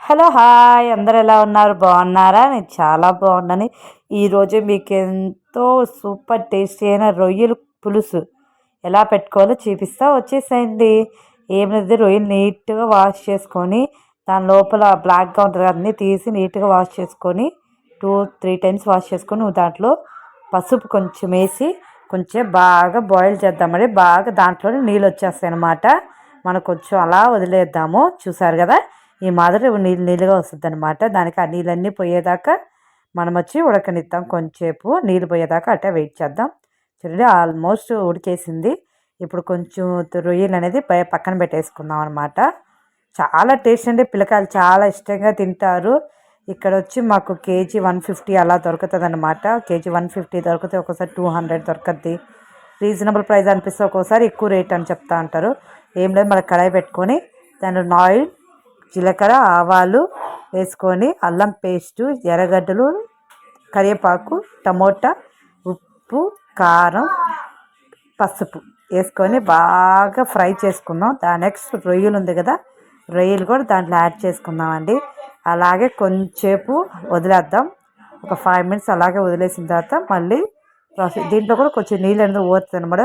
Hello hi అందరు ఎలా ఉన్నారు? బాగున్నారా? నేను చాలా బాగున్నాను. ఈరోజు మీకు ఎంతో సూపర్ టేస్టీ అయిన రొయ్యలు పులుసు ఎలా పెట్టుకోవాలో చూపిస్తా వచ్చేసేయండి. ఏం లేదు రొయ్యలు నీట్గా వాష్ చేసుకొని దాని లోపల బ్లాక్గా ఉంటుంది అన్నీ తీసి నీట్గా వాష్ చేసుకొని టూ త్రీ టైమ్స్ వాష్ చేసుకొని దాంట్లో పసుపు కొంచెం వేసి కొంచెం బాగా బాయిల్ చేద్దామండి. బాగా దాంట్లోనే నీళ్ళు వచ్చేస్తాయి అన్నమాట మనం కొంచెం అలా వదిలేద్దాము. చూసారు కదా? ఈ మాదిరి నీళ్ళు నీళ్ళుగా వస్తుంది అనమాట దానికి ఆ నీళ్ళన్నీ పోయేదాకా మనం వచ్చి ఉడకనిద్దాం. కొంచెంసేపు నీళ్ళు పోయేదాకా అట్టే వెయిట్ చేద్దాం. చూడండి ఆల్మోస్ట్ ఉడికేసింది. ఇప్పుడు కొంచెం రొయ్యలు అనేది పక్కన పెట్టేసుకుందాం అనమాట చాలా టేస్ట్ అండి. పిల్లకాయలు చాలా ఇష్టంగా తింటారు. ఇక్కడ వచ్చి మాకు కేజీ వన్ ఫిఫ్టీ అలా దొరుకుతుంది అనమాట కేజీ వన్ ఫిఫ్టీ దొరుకుతుంది ఒక్కోసారి టూ హండ్రెడ్ దొరకద్ది. రీజనబుల్ ప్రైస్ అనిపిస్తే ఒక్కోసారి ఎక్కువ రేట్ అని చెప్తా అంటారు ఏం లేదు మన కడాయి పెట్టుకొని దాని ఆయిల్ జీలకర్ర ఆవాలు వేసుకొని అల్లం పేస్టు ఎర్రగడ్డలు కరివేపాకు టమోటా ఉప్పు కారం పసుపు వేసుకొని బాగా ఫ్రై చేసుకుందాం. దా నెక్స్ట్ రొయ్యలు ఉంది కదా రొయ్యలు కూడా దాంట్లో యాడ్ చేసుకుందామండి. అలాగే కొంచెంసేపు వదిలేద్దాం. ఒక ఫైవ్ మినిట్స్ అలాగే వదిలేసిన తర్వాత మళ్ళీ దీంట్లో కూడా కొంచెం నీళ్ళు అనేది పోతుంది అనమాట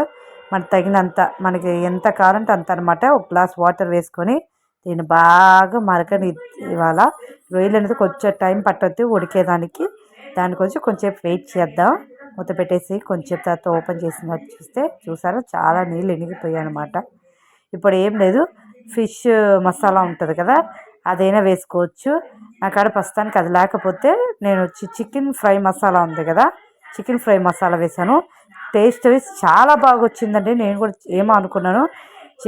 మనకి తగినంత మనకి ఎంత కావాలంటే అంత అనమాట ఒక గ్లాస్ వాటర్ వేసుకొని దీన్ని బాగా మరకని ఇవాళ రొయ్యలు అనేది కొంచెం టైం పట్టొద్దు ఉడికేదానికి. దానికి కొంచెం కొంచెం వెయిట్ చేద్దాం. మూత పెట్టేసి కొంచెం తర్వాత ఓపెన్ చేసిన చూస్తే చూసారా? చాలా నీళ్ళు ఎనిగిపోయాయి అనమాట ఇప్పుడు ఏం లేదు ఫిష్ మసాలా ఉంటుంది కదా అదైనా వేసుకోవచ్చు. నా కాడ ప్రస్తుతానికి అది లేకపోతే నేను వచ్చి చికెన్ ఫ్రై మసాలా ఉంది కదా చికెన్ ఫ్రై మసాలా వేసాను టేస్ట్ చాలా బాగా వచ్చిందండి నేను కూడా ఏమో అనుకున్నాను.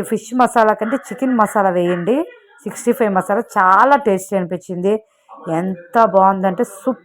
ఫిష్ మసాలా కంటే చికెన్ మసాలా వేయండి. సిక్స్టీ ఫైవ్ మసాలా చాలా టేస్టీ అనిపించింది. ఎంత బాగుందంటే సూప్